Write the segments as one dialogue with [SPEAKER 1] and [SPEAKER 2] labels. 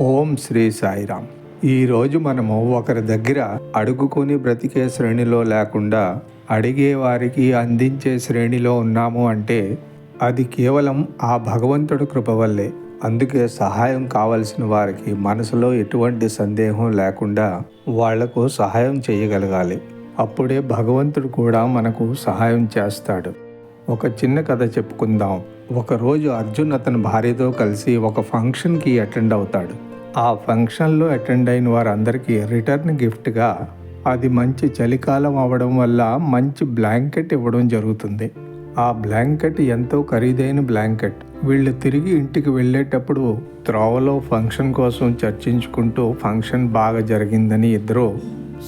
[SPEAKER 1] ఓం శ్రీ సాయిరామ్. ఈరోజు మనము ఒకరి దగ్గర అడుగుకొని బ్రతికే శ్రేణిలో లేకుండా అడిగే వారికి అందించే శ్రేణిలో ఉన్నాము అంటే అది కేవలం ఆ భగవంతుడు కృప వల్లే. అందుకే సహాయం కావలసిన వారికి మనసులో ఎటువంటి సందేహం లేకుండా వాళ్ళకు సహాయం చేయగలగాలి. అప్పుడే భగవంతుడు కూడా మనకు సహాయం చేస్తాడు. ఒక చిన్న కథ చెప్పుకుందాం. ఒకరోజు అర్జున్ అతని భార్యతో కలిసి ఒక ఫంక్షన్కి అటెండ్ అవుతాడు. ఆ ఫంక్షన్లో అటెండ్ అయిన వారందరికీ రిటర్న్ గిఫ్ట్గా అది మంచి చలికాలం అవ్వడం వల్ల మంచి బ్లాంకెట్ ఇవ్వడం జరుగుతుంది. ఆ బ్లాంకెట్ ఎంతో ఖరీదైన బ్లాంకెట్. వీళ్ళు తిరిగి ఇంటికి వెళ్ళేటప్పుడు త్రోవలో ఫంక్షన్ కోసం చర్చించుకుంటూ ఫంక్షన్ బాగా జరిగిందని ఇద్దరు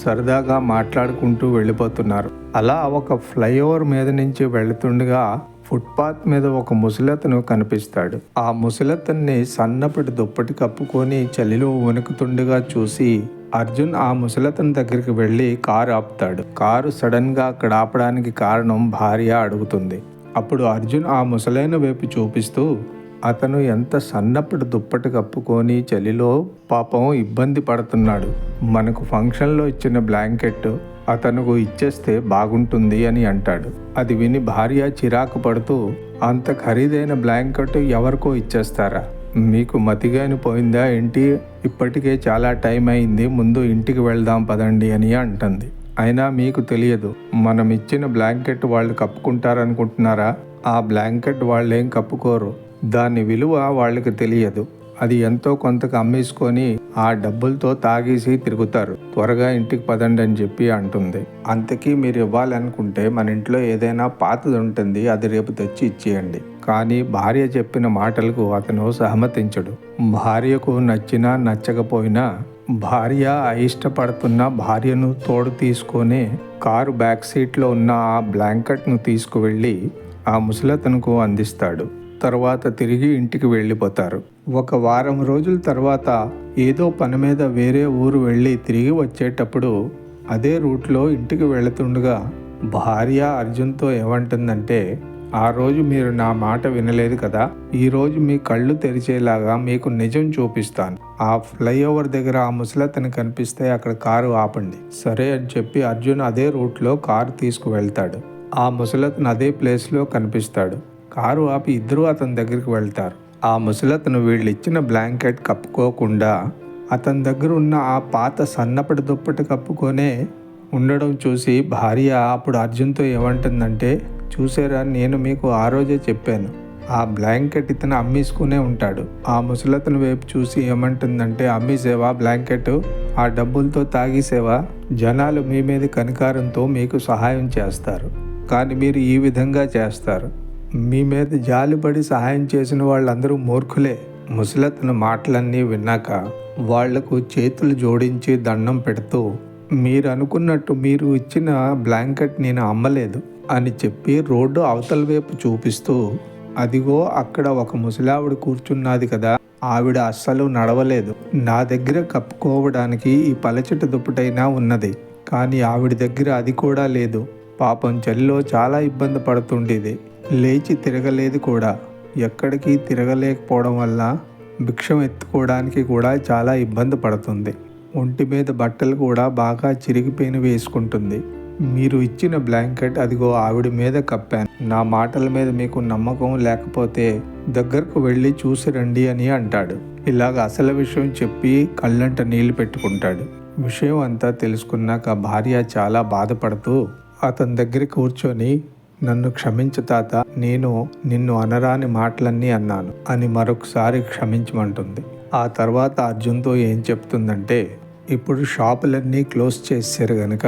[SPEAKER 1] సరదాగా మాట్లాడుకుంటూ వెళ్ళిపోతున్నారు. అలా ఒక ఫ్లైఓవర్ మీద నుంచి వెళుతుండగా ఫుట్పాత్ మీద ఒక ముసలతను కనిపిస్తాడు. ఆ ముసలతన్ని సన్నపటి దుప్పటి కప్పుకొని చలిలో వణుకుతుండగా చూసి అర్జున్ ఆ ముసలతని దగ్గరికి వెళ్ళి కారు ఆపుతాడు. కారు సడన్గా అక్కడ ఆపడానికి కారణం భార్య అడుగుతుంది. అప్పుడు అర్జున్ ఆ ముసలైన వైపు చూపిస్తూ అతను ఎంత సన్నపటి దుప్పటి కప్పుకొని చలిలో పాపం ఇబ్బంది పడుతున్నాడు. మనకు ఫంక్షన్లో ఇచ్చిన బ్లాంకెట్ అతనుకు ఇచ్చేస్తే బాగుంటుంది అని అంటాడు. అది విని భార్య చిరాకు పడుతూ అంత ఖరీదైన బ్లాంకెట్ ఎవరికో ఇచ్చేస్తారా? మీకు మతిగాని పోయిందా ఏంటి? ఇప్పటికే చాలా టైం అయింది ముందు ఇంటికి వెళ్దాం పదండి అని అంటుంది. అయినా మీకు తెలియదు మనం ఇచ్చిన బ్లాంకెట్ వాళ్ళు కప్పుకుంటారనుకుంటున్నారా? ఆ బ్లాంకెట్ వాళ్ళేం కప్పుకోరు. దాని విలువ వాళ్ళకి తెలియదు. అది ఎంతో కొంతకు అమ్మేసుకొని ఆ డబ్బులతో తాగేసి తిరుగుతారు. త్వరగా ఇంటికి పదండి అని చెప్పి అంటుంది. అంతకీ మీరు ఇవ్వాలనుకుంటే మన ఇంట్లో ఏదైనా పాతది ఉంటుంది అది రేపు తెచ్చి ఇచ్చేయండి. కానీ భార్య చెప్పిన మాటలకు అతను సహమతించడు. భార్యకు నచ్చినా నచ్చకపోయినా భార్య ఇష్టపడుతున్న భార్యను తోడు తీసుకొని కారు బ్యాక్ సీట్లో ఉన్న ఆ బ్లాంకెట్ను తీసుకువెళ్ళి ఆ ముసలతనుకు అందిస్తాడు. తర్వాత తిరిగి ఇంటికి వెళ్ళిపోతారు. ఒక వారం రోజుల తర్వాత ఏదో పని మీద వేరే ఊరు వెళ్ళి తిరిగి వచ్చేటప్పుడు అదే రూట్లో ఇంటికి వెళుతుండగా భార్య అర్జున్తో ఏమంటుందంటే ఆ రోజు మీరు నా మాట వినలేదు కదా ఈరోజు మీ కళ్ళు తెరిచేలాగా మీకు నిజం చూపిస్తాను. ఆ ఫ్లైఓవర్ దగ్గర ఆ ముసలతను కనిపిస్తే అక్కడ కారు ఆపండి. సరే అని చెప్పి అర్జున్ అదే రూట్లో కారు తీసుకువెళ్తాడు. ఆ ముసలతను అదే ప్లేస్లో కనిపిస్తాడు. కారు ఆపి ఇద్దరు అతని దగ్గరికి వెళ్తారు. ఆ ముసలతను వీళ్ళు ఇచ్చిన బ్లాంకెట్ కప్పుకోకుండా అతని దగ్గర ఉన్న ఆ పాత సన్నపటి దుప్పటి కప్పుకొనే ఉండడం చూసి భార్య అప్పుడు అర్జున్తో ఏమంటుందంటే చూసారా నేను మీకు ఆ రోజే చెప్పాను. ఆ బ్లాంకెట్ ఇతను అమ్మేసుకునే ఉంటాడు. ఆ ముసలతను వైపు చూసి ఏమంటుందంటే అమ్మేసేవా బ్లాంకెట్? ఆ డబ్బులతో తాగేసేవా? జనాలు మీ మీద కనికారంతో మీకు సహాయం చేస్తారు. కానీ మీరు ఈ విధంగా చేస్తారు. మీ మీద జాలిపడి సహాయం చేసిన వాళ్ళందరూ మూర్ఖులే. ముసలతను మాటలన్నీ విన్నాక వాళ్ళకు చేతులు జోడించి దండం పెడుతూ మీరు అనుకున్నట్టు మీరు ఇచ్చిన బ్లాంకెట్ నేను అమ్మలేదు అని చెప్పి రోడ్డు అవతల వైపు చూపిస్తూ అదిగో అక్కడ ఒక ముసలావిడ కూర్చున్నది కదా ఆవిడ అస్సలు నడవలేదు. నా దగ్గర కప్పుకోవడానికి ఈ పలచటి దుప్పటైనా ఉన్నది. కానీ ఆవిడ దగ్గర అది కూడా లేదు. పాపం చలిలో చాలా ఇబ్బంది పడుతుండేది. లేచి తిరగలేదు కూడా. ఎక్కడికి తిరగలేకపోవడం వల్ల భిక్షం ఎత్తుకోవడానికి కూడా చాలా ఇబ్బంది పడుతుంది. ఒంటి మీద బట్టలు కూడా బాగా చిరిగిపోయిన వేసుకుంటుంది. మీరు ఇచ్చిన బ్లాంకెట్ అదిగో ఆవిడ మీద కప్పాను. నా మాటల మీద మీకు నమ్మకం లేకపోతే దగ్గరకు వెళ్ళి చూసి రండి అని అంటాడు. ఇలాగ అసలు విషయం చెప్పి కళ్ళంట నీళ్ళు పెట్టుకుంటాడు. విషయం అంతా తెలుసుకున్నాక భార్య చాలా బాధపడుతూ అతని దగ్గర కూర్చొని నన్ను క్షమించు తాత నేను నిన్ను అనరాని మాటలన్నీ అన్నాను అని మరొకసారి క్షమించమంటుంది. ఆ తర్వాత అర్జున్తో ఏం చెప్తుందంటే ఇప్పుడు షాపులన్నీ క్లోజ్ చేశారు గనక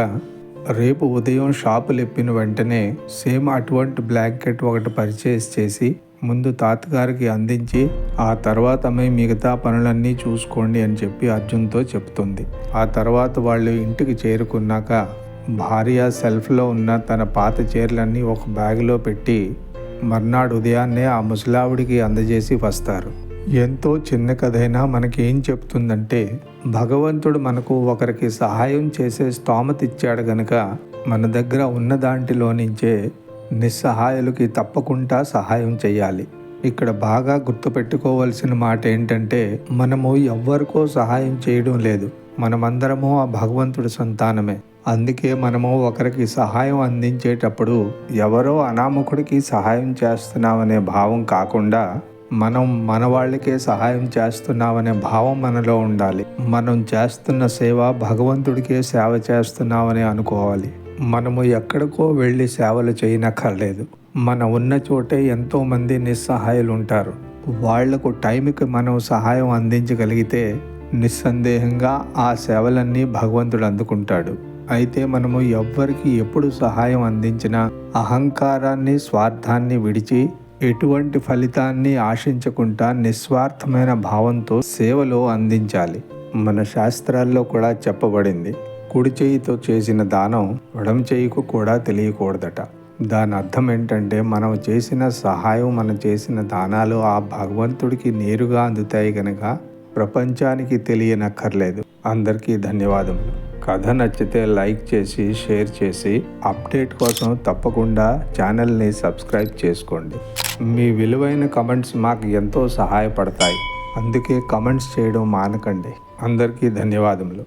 [SPEAKER 1] రేపు ఉదయం షాపులు ఎప్పిన వెంటనే సేమ్ అటువంటి బ్లాంకెట్ ఒకటి పర్చేస్ చేసి ముందు తాతగారికి అందించి ఆ తర్వాత మీ మిగతా పనులన్నీ చూసుకోండి అని చెప్పి అర్జున్తో చెప్తుంది. ఆ తర్వాత వాళ్ళు ఇంటికి చేరుకున్నాక భార్య సెల్ఫ్లో ఉన్న తన పాత చీరలన్నీ ఒక బ్యాగులో పెట్టి మర్నాడు ఉదయాన్నే ఆ ముసలావిడికి అందజేసి వస్తారు. ఎంతో చిన్న కథైనా మనకి ఏం చెప్తుందంటే భగవంతుడు మనకు ఒకరికి సహాయం చేసే స్తోమత ఇచ్చాడు గనక మన దగ్గర ఉన్న దాంట్లో నుంచే నిస్సహాయులకి తప్పకుండా సహాయం చేయాలి. ఇక్కడ బాగా గుర్తుపెట్టుకోవాల్సిన మాట ఏంటంటే మనము ఎవ్వరికో సహాయం చేయడం లేదు. మనమందరము ఆ భగవంతుడి సంతానమే. అందుకే మనము ఒకరికి సహాయం అందించేటప్పుడు ఎవరో అనామకుడికి సహాయం చేస్తున్నామనే భావం కాకుండా మనం మన వాళ్ళకే సహాయం చేస్తున్నామనే భావం మనలో ఉండాలి. మనం చేస్తున్న సేవ భగవంతుడికే సేవ చేస్తున్నామని అనుకోవాలి. మనము ఎక్కడికో వెళ్ళి సేవలు చేయనక్కర్లేదు. మన ఉన్న చోటే ఎంతోమంది నిస్సహాయాలు నిస్సహాయులు ఉంటారు వాళ్ళకు టైంకి మనం సహాయం అందించగలిగితే నిస్సందేహంగా ఆ సేవలన్నీ భగవంతుడు అందుకుంటాడు. అయితే మనము ఎవ్వరికి ఎప్పుడు సహాయం అందించినా అహంకారాన్ని స్వార్థాన్ని విడిచి ఎటువంటి ఫలితాన్ని ఆశించకుండా నిస్వార్థమైన భావంతో సేవలో అందించాలి. మన శాస్త్రాల్లో కూడా చెప్పబడింది కుడి చేయితో చేసిన దానం ఎడం చేయికు కూడా తెలియకూడదట. దాని అర్థం ఏంటంటే మనం చేసిన సహాయం మనం చేసిన దానాలు ఆ భగవంతుడికి నేరుగా అందుతాయి కనుక ప్రపంచానికి తెలియనక్కర్లేదు. అందరికీ ధన్యవాదములు. కథ నచ్చితే లైక్ చేసి షేర్ చేసి అప్డేట్ కోసం తప్పకుండా ఛానల్ని సబ్స్క్రైబ్ చేసుకోండి. మీ విలువైన కమెంట్స్ మాకు ఎంతో సహాయపడతాయి. అందుకే కమెంట్స్ చేయడం మానకండి. అందరికీ ధన్యవాదములు.